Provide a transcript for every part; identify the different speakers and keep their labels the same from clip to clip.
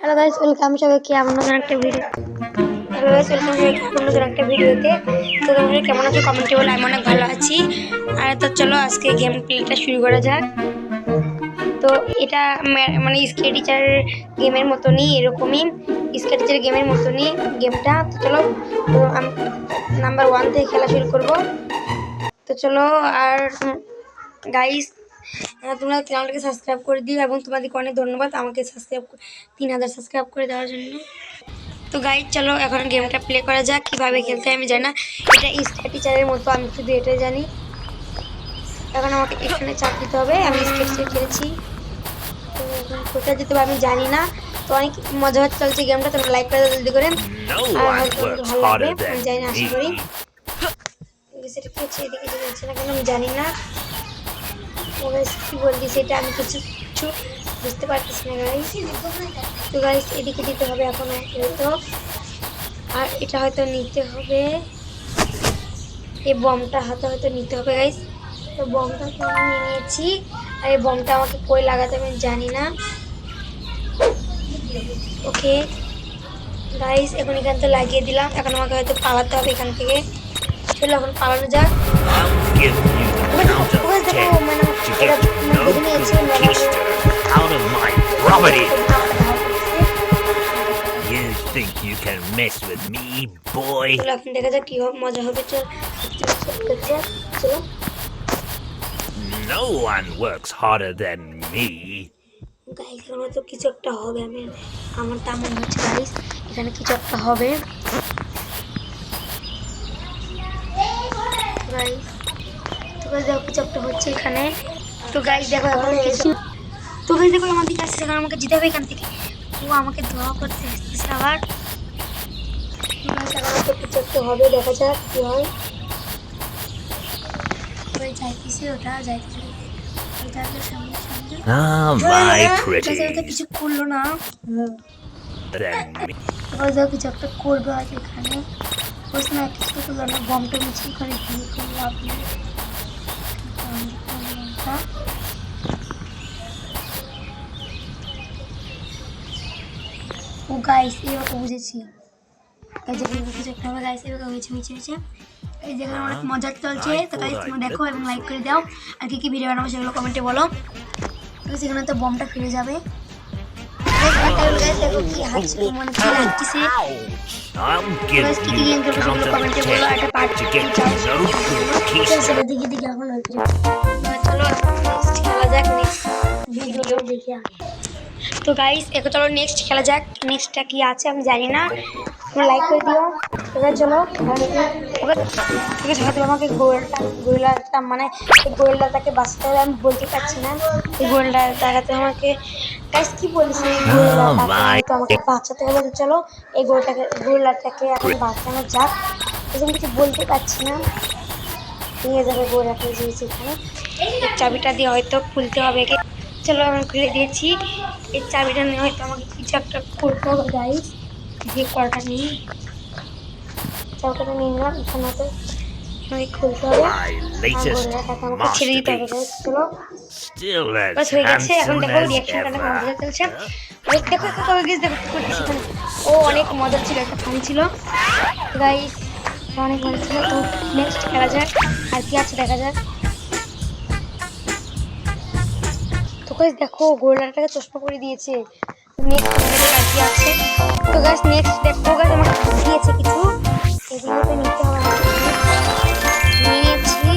Speaker 1: Hello guys welcome সবাইকে আমার নতুন একটা ভিডিও হ্যালো গাইস ওয়েলকাম সবাইকে আমার নতুন একটা ভিডিওতে তো তোমরা কেমন আছো? কমেন্টে বলে, আমি অনেক ভালো আছি। আর তো চলো, আজকে গেম প্লেটা শুরু করা যাক। তো এটা মানে স্কে টিচার গেমের মতনই, এরকমই। স্কে টিচার গেমের মতনই গেমটা তো চলো, তো নাম্বার ওয়ান থেকে খেলা শুরু করব। তো চলো, আর গাইস তোমরা চ্যানেলটাকে সাবস্ক্রাইব করে দিও এবং তোমাদেরকে অনেক ধন্যবাদ আমাকে সাবস্ক্রাইব তিন হাজার সাবস্ক্রাইব করে দেওয়ার জন্য। তো গাইড চলো এখন গেমটা প্লে করা যাক কীভাবে খেলতে হয় আমি জানি না। এটা স্টেট টিচারের মতো আমি শুধু এটাই জানি। এখন আমাকে এখানে চাপ দিতে হবে আমি স্কেটসে খেলেছি। তো এখন কোথায় যেতে আমি জানি না। তো অনেক মজা হচ্ছে চলছে গেমটা তোমরা লাইক করে জলদি করে। আর ভালো লাগবে আমি জানি না আশা করি। সেটা কি হচ্ছে এদিকে যেতে হচ্ছে না কেন আমি জানি না। ওরা কি বলছি সেটা আমি কিছু কিছু বুঝতে পারতেছি না গাইস তো গাইস এদিকে দিতে হবে এখন হয়তো আর এটা হয়তো নিতে হবে। এই বমটা হাতে হয়তো নিতে হবে গাইস তো বমটা আমি নিয়ে নিয়েছি। আর এই বমটা আমাকে কই লাগাতে আমি জানি না। ওকে। গাইস এখন এখান থেকে লাগিয়ে দিলাম। এখন আমাকে হয়তো পালাতে হবে এখান থেকে। চলো, এখন পালানো যাক।
Speaker 2: I'll give you a count of
Speaker 1: ওখানে দেখো
Speaker 2: ten
Speaker 1: মানে
Speaker 2: to
Speaker 1: এটা
Speaker 2: get no
Speaker 1: দেখে নিয়েছি
Speaker 2: good keister out of my property. You think you can mess with me, boy?
Speaker 1: চলো এখন দেখা যাক কি হবে মজা হবে চল চল, চলো
Speaker 2: No one works harder than me.
Speaker 1: Guys এখানে তো কিছু একটা হবে আমি আমার তা মনে হচ্ছে গাইস এখানে কিছু একটা হবে গাইস তো গাইস দেখো কিছু একটা হচ্ছে এখানে। তো গাইস দেখো এখন কিছু তো গাইস দেখো আমার দিকে আসছে আমাকে যেতে হবে এখান থেকে। ও আমাকে দোয়া করতে আসতেছে আবার। কিছু একটা হবে দেখা যাক কি হয়। ওই যাইতেছে ওটা যাইতেছে ওটা। সামনে সামনে। ওটা
Speaker 2: pretty
Speaker 1: কিছু করল না। যাও কিছু একটা করবে হয়তো এখানে। না কিছু করল না বমটা মিছিল করে লাভ নেই। বমটা। ও গাইস এবার বুঝেছি। এই যে হবে গাইস এবার এই যেখানে অনেক মজা চলছে তো গাইস তোমরা দেখো এবং লাইক করে দাও। আর কি কি ভিডিও বানাবো সেগুলো কমেন্টে বলো। সেখানে তো বমটা ফিরে যাবে। দেখো কি। ভিডিও দেখি। তো গাইস এখন চলো নেক্সট খেলা যাক। নেক্সটটা কি আছে আমি জানি না। লাইক করে দিও। এবার চলো। ঠিক আছে হয়তো আমাকে গোয়েলটা গোয়েলাটা মানে এই গোয়েলটাকে বাঁচতে হবে আমি বলতে পারছি না। এই গোয়েলটা দেখাতে আমাকে গাইস কি বলছি এই তো আমাকে বাঁচাতে হবে চলো। এই গোয়েলটাকে গোয়েলাটাকে এখন বাঁচানো যাক। এরকম কিছু বলতে পারছি না। নিয়ে যাবে গোয়েলাটা এই চাবিটা দিয়ে হয়তো খুলতে হবে চলো আমি খুলে দিয়েছি। এই চাবিটা নিয়ে হয়তো আমাকে কিছু একটা করতে হবে গাইস যে করাটা নিয়ে চাবিটা নিয়ে নিলাম এখানে হয়তো আমাকে খুলতে হবে। আর আমাকে ছেড়ে দিতে হবে
Speaker 2: masterpiece.
Speaker 1: চলো। বাস হয়ে গেছে এখন
Speaker 2: handsome
Speaker 1: দেখো রিয়াকশনটা দেখো মজা চলছে দেখো দেখো গেছে দেখো ও অনেক মজা ছিল একটা ফানি ছিল। অনেক মজা ছিল। তো নেক্সট খেলা যাক আর কি আছে দেখা যাক। তো গাইস দেখো গোলাটাকে চশমা করে দিয়েছে। নেক্সট আছে। তো গাইস নেক্সট দেখো আমাকে দিয়েছে কিছু। এগুলো তো নিতে হবে। নিয়ে নিয়েছি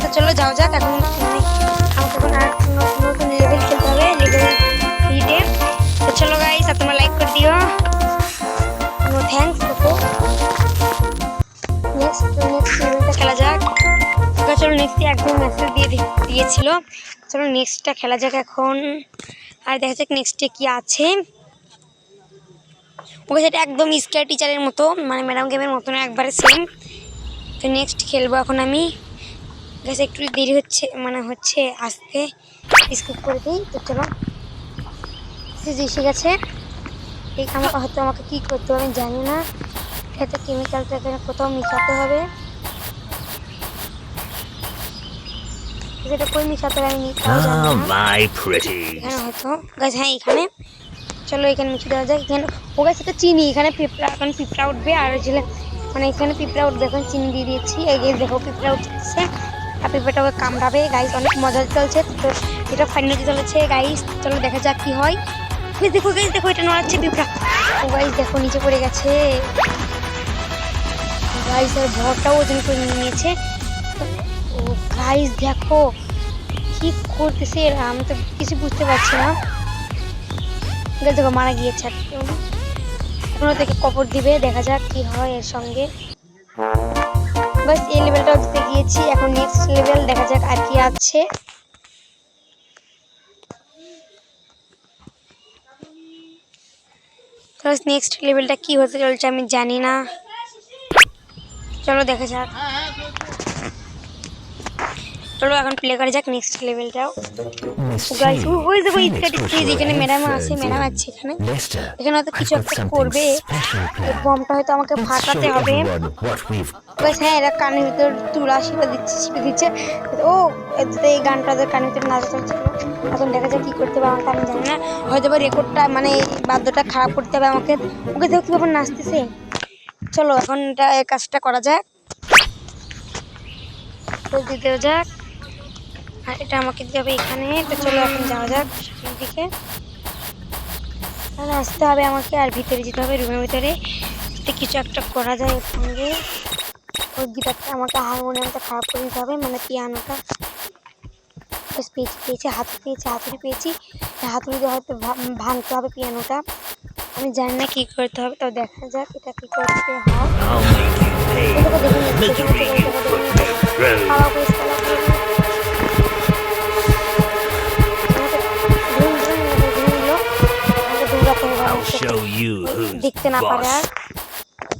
Speaker 1: তো চলো, যাও যাক, এখন আমাকে এখন আর নতুন লেভেল খেলতে হবে লেভেল থ্রিতে তো। চলো গাইস আর চলো নেক্সট একদম মেসেজ দিয়ে দিয়েছিল। চলো নেক্সটটা খেলা যাক এখন। আর দেখা যাক নেক্সটে কি আছে। ওকে সেটা একদম স্কেয়ার টিচারের মতো মানে ম্যাডাম গেমের মতন একবারে সেম তো নেক্সট খেলব এখন আমি। গাছ একটু দেরি হচ্ছে মানে হচ্ছে আসতে। স্কিপ করে দিই, তো চলো। এসে গেছে এই আমাকে হয়তো আমাকে কী করতে হবে আমি জানি না। হয়তো কেমিক্যালটা এখানে কোথাও মিশাতে হবে। যেটা কই মিশাতে হবে আমি
Speaker 2: my pretty.
Speaker 1: এখানে হয়তো। গাছ হ্যাঁ এখানে। চলো এখানে মুছে দেওয়া যায় এখানে ও গাছ এটা চিনি। এখানে পিঁপড়া এখন পিঁপড়া উঠবে। আর হচ্ছে মানে এখানে পিঁপড়া উঠবে। এখন চিনি দিয়ে দিয়েছি। এই যে দেখো পিঁপড়া উঠছে। আর পিঁপড়াটা ওকে কামড়াবে। গাইস অনেক মজা চলছে। তো এটা ফাইনালি চলেছে। গাইস চলো দেখা যাক কি হয়। দেখো গাইস দেখো এটা নড়াচ্ছে পিঁপড়া। ও গাইস দেখো নিচে পড়ে গেছে। গাইস আর ভরটাও ওজন করে নিয়েছে। গাইস দেখো কি করতেছে এরা? আমি তো কিছু বুঝতে পারছি না। দেখো, মারা গিয়েছে এখন থেকে কপর দিবে, দেখা যাক কি হয় এর সঙ্গে। বাস এই লেভেলটাও দিতে গিয়েছি। এখন নেক্সট লেভেল দেখা যাক আর কি আছে। নেক্সট লেভেলটা কি হতে চলছে আমি জানি না। চলো দেখা যাক। চলো এখন প্লে করা যাক নেক্সট লেভেলটাও গাইস ওই দেখো ইটকাটি ফ্রিজ এখানে ম্যাডাম আছে ম্যাডাম আছে এখানে। এখানে হয়তো কিছু একটা করবে. বমটা হয়তো আমাকে ফাটাতে হবে। গাইস হ্যাঁ এরা কানের ভিতর তুলা শিপে দিচ্ছে শিপে দিচ্ছে। ও এতে এই গানটা ওদের কানের ভিতরে নাচা চলছিল এখন দেখা যায় কি করতে হবে আমাকে আমি জানি না। হয়তো বা রেকর্ডটা মানে বাদ্যটা খারাপ করতে হবে আমাকে। ওকে দেখো কীভাবে নাচতেছে। চলো এখন এটা কাজটা করা যাক। দিতে যাক। আর এটা আমাকে দিতে হবে এখানে। তো চলো এখন যাওয়া যাক সামনের দিকে। আর আসতে হবে আমাকে আর ভিতরে যেতে হবে রুমের ভিতরে। কিছু একটা করা যায় ওর সঙ্গে। ওই গিটারটা আমাকে হারমোনিয়ামটা খারাপ করে নিতে হবে মানে পিয়ানোটা। পেয়েছি পেয়েছি হাতুড়ি পেয়েছি হাতুড়ি পেয়েছি। হাতুড়ি দিয়ে হয়তো ভাঙতে হবে পিয়ানোটা। আমি জানি না কী করতে হবে তো দেখা যাক এটা কী করতে হয়। দেখতে না পারে আর।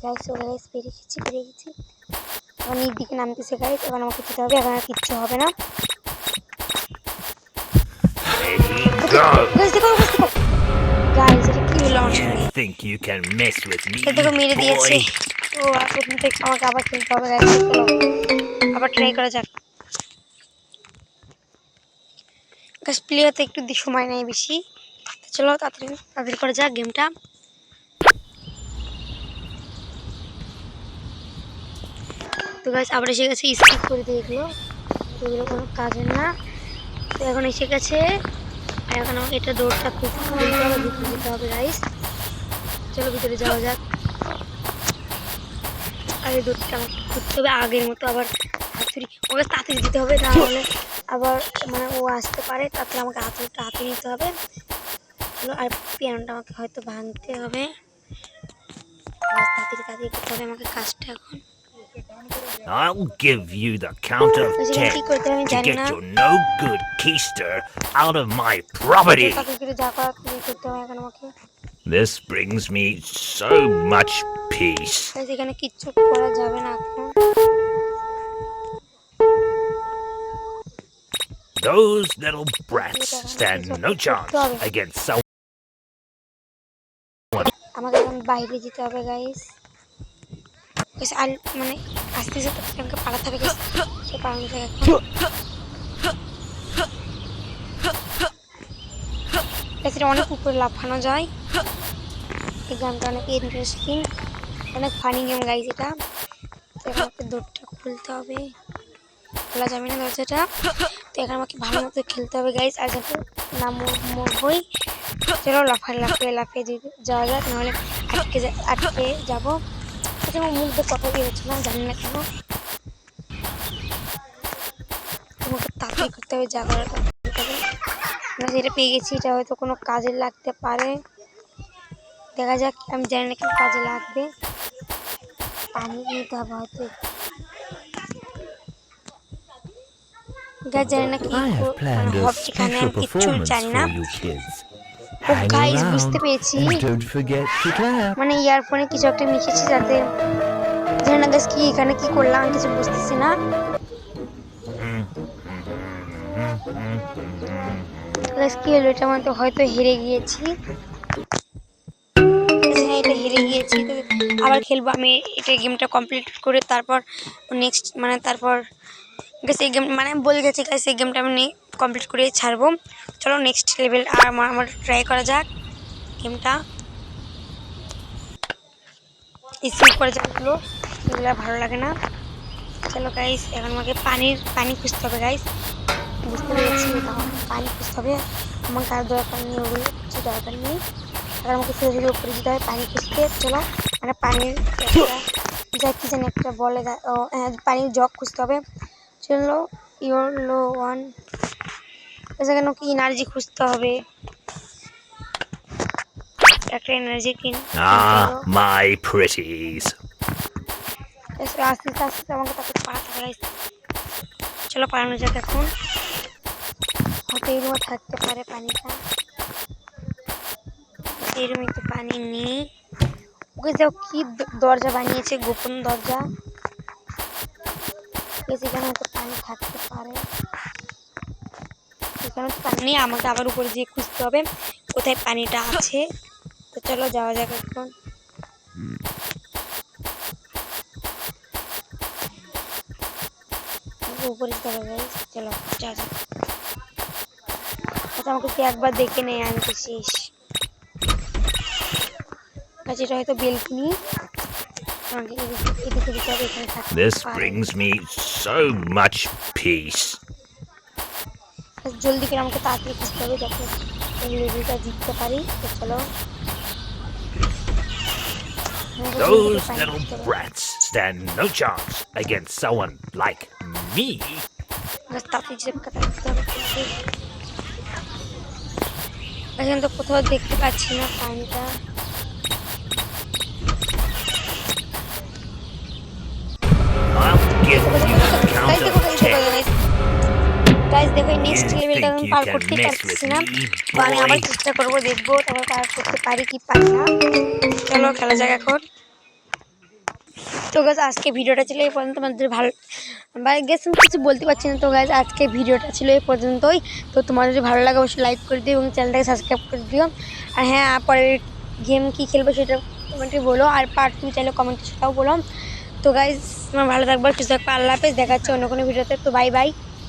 Speaker 1: গাইস ওরা গাইস পেরিয়ে গেছি পেরিয়ে গেছি। এখন এই দিকে নামতেছে গাইস এখন আমাকে যেতে হবে এখন আর কিচ্ছু হবে না। আমার মেরে দিয়েছে? ও আর প্রথম থেকে আমাকে আবার খেলতে হবে আবার ট্রাই করা যাক। গাইস প্লে হতে একটু সময় নেই বেশি। চলো তাড়াতাড়ি তাড়াতাড়ি করা যাক গেমটা তো গাইস আবার এসে গেছে স্কিপ করে দিয়ে এগুলো। এগুলো কোনো কাজের না। তো এখন এসে গেছে। আর এখন আমাকে এটা দৌড়টা খুলতে খুলতে হবে গাইস চলো ভিতরে যাওয়া যাক। আর এই দৌড়টা আমাকে খুঁজতে হবে আগের মতো, আবার হাতুড়ি ওকে তাড়াতাড়ি দিতে হবে না হলে আবার মানে ও আসতে পারে, তারপরে আমাকে হাতুড়িটা হাতে নিতে হবে। চলো আর পিয়ানোটা আমাকে হয়তো ভাঙতে হবে আবার তাড়াতাড়ি তাড়াতাড়ি করতে হবে আমাকে কাজটা এখন
Speaker 2: I'll give you the count of
Speaker 1: তো সেখানে
Speaker 2: ten
Speaker 1: কি করতে হবে আমি
Speaker 2: to
Speaker 1: জানি
Speaker 2: get
Speaker 1: না
Speaker 2: your no good keister out of my property.
Speaker 1: তাড়াতাড়ি করে যা করার তুমি করতে হবে এখন আমাকে
Speaker 2: This brings me so much peace.
Speaker 1: তাই সেখানে কিচ্ছু করা যাবে না এখন
Speaker 2: Those little brats stand no chance against someone.
Speaker 1: আমাকে এখন বাইরে যেতে হবে গাইস আর মানে আস্তে আস্তে আমাকে পালাতে হবে সে পালানো যায় এখন অনেক উপরে লাফানো যায়। এই গেমটা অনেক ইন্টারেস্টিং অনেক ফানি গেম গাইস এটা। তো দৌড়টা খুলতে হবে। খোলা যাবে না দরজাটা। তো এখন আমাকে ভালো মতো খেলতে হবে গাইস আর যাতে না মরবই চলো, লাফায়, লাফিয়ে লাফিয়ে যাওয়া যাক, নাহলে আটকে আটকে যাব। আচ্ছা আমার মুখ দিয়ে কথা দিয়ে হচ্ছে না, জানি না কেন। তোমাকে তাড়াতাড়ি করতে হবে, যা করার যেটা পেয়ে গেছি, এটা হয়তো কোনো কাজে লাগতে পারে। দেখা যাক, আমি জানি না কি কাজে লাগবে। পানি নিতে হবে, হয়তো গাছ জানি না কি হবে এখানে আমি কিচ্ছু জানি না ও গাইস বুঝতে পেরেছি. মানে ইয়ারফোনে কিছু একটা মিশেছি যাতে জানি না গাছ কি এখানে কি করলাম আমি কিছু বুঝতেছি না। গাছ কি হলো এটা মানে হয়তো হেরে গিয়েছি। হ্যাঁ এটা হেরে গিয়েছি। আবার খেলব আমি এটা গেমটা কমপ্লিট করে তারপর নেক্সট মানে তারপর গাছ এই গেম মানে বলে গেছি গাছ এই গেমটা আমি কমপ্লিট করে ছাড়বো। চলো নেক্সট লেভেল আর আমার আমার ট্রাই করা যাক গেমটা স্কিপ করে যাচ্ছিল এগুলো। ভালো লাগে না। চলো গাইস এখন আমাকে পানির পানি খুঁজতে হবে গাইস বুঝতে পেরেছি পানি খুঁজতে হবে। আমার কার দরকার নেই ওগুলো কিছু দরকার নেই। আর আমাকে ফেসবুকের উপরে যেতে হবে পানি খুঁজতে। চলো মানে পানির একটা যা কি জানি একটা বলে ও, হ্যাঁ পানির জগ খুঁজতে হবে। চলো ইওর লো ওয়ান সেখানে কি এনার্জি খুঁজতে হবে? একটা এনার্জি কিন
Speaker 2: my pretties.
Speaker 1: আস্তে আস্তে আমাকে তাকে পাড়াতে হবে চলো পালানো যাক এখন। হয়তো এই রুমে থাকতে পারে পানিটা। এই রুমে তো পানি নেই। ওকে যাও কি দরজা বানিয়েছে গোপন দরজা। হয়তো পানি থাকতে পারে। এখানে পানি নেই আমাকে আবার উপরে গিয়ে খুঁজতে হবে কোথায় পানিটা আছে? তো চলো যাওয়া যাক এখন। উপরে চলো যা যাক। আচ্ছা আমাকে কি একবার দেখে নেই আমি তো শেষ। আচ্ছা এটা হয়তো বেলকুনি। আমাকে এদিকে এদিকে দিতে হবে এখানে থাকতে
Speaker 2: This
Speaker 1: পারে।
Speaker 2: brings me so much peace.
Speaker 1: আচ্ছা, জলদি করে আমাকে তাড়াতাড়ি খুঁজতে হবে যাতে এই লেভেলটা জিততে পারি তো চলো আমাকে জলদি করে
Speaker 2: Those
Speaker 1: পানি
Speaker 2: little
Speaker 1: খুঁজতে হবে।
Speaker 2: brats stand no chance against someone like me.
Speaker 1: বাস তাড়াতাড়ি চেক করতে হবে এখানে তো কোথাও দেখতে পাচ্ছি না পানিটা
Speaker 2: I'll give you
Speaker 1: দেখো দেখো নেক্সট লেভেলটা আমি পার করতে পারছি না। তো আমি আবার চেষ্টা করব দেখব তারপর পার করতে পারি কি পারি না। চলো খেলা যাক এখন। তো গাছ আজকে ভিডিওটা ছিল এই পর্যন্ত। তোমাদের ভালো বা আমি কিছু বলতে পারছি না। তো গাছ আজকে ভিডিওটা ছিল এই পর্যন্তই। তো তোমার যদি ভালো লাগে অবশ্যই লাইক করে দিও এবং চ্যানেলটাকে সাবস্ক্রাইব করে দিও। আর হ্যাঁ পরের গেম কী খেলব সেটা কমেন্টে বলো। আর পার্ট টু চাইলে কমেন্টে সেটাও বলো। তো গাইজ তোমার ভালো থাকব কিছু একটা আল্লাহ হাফেজ দেখা হচ্ছে অন্য কোনো ভিডিওতে, তো বাই বাই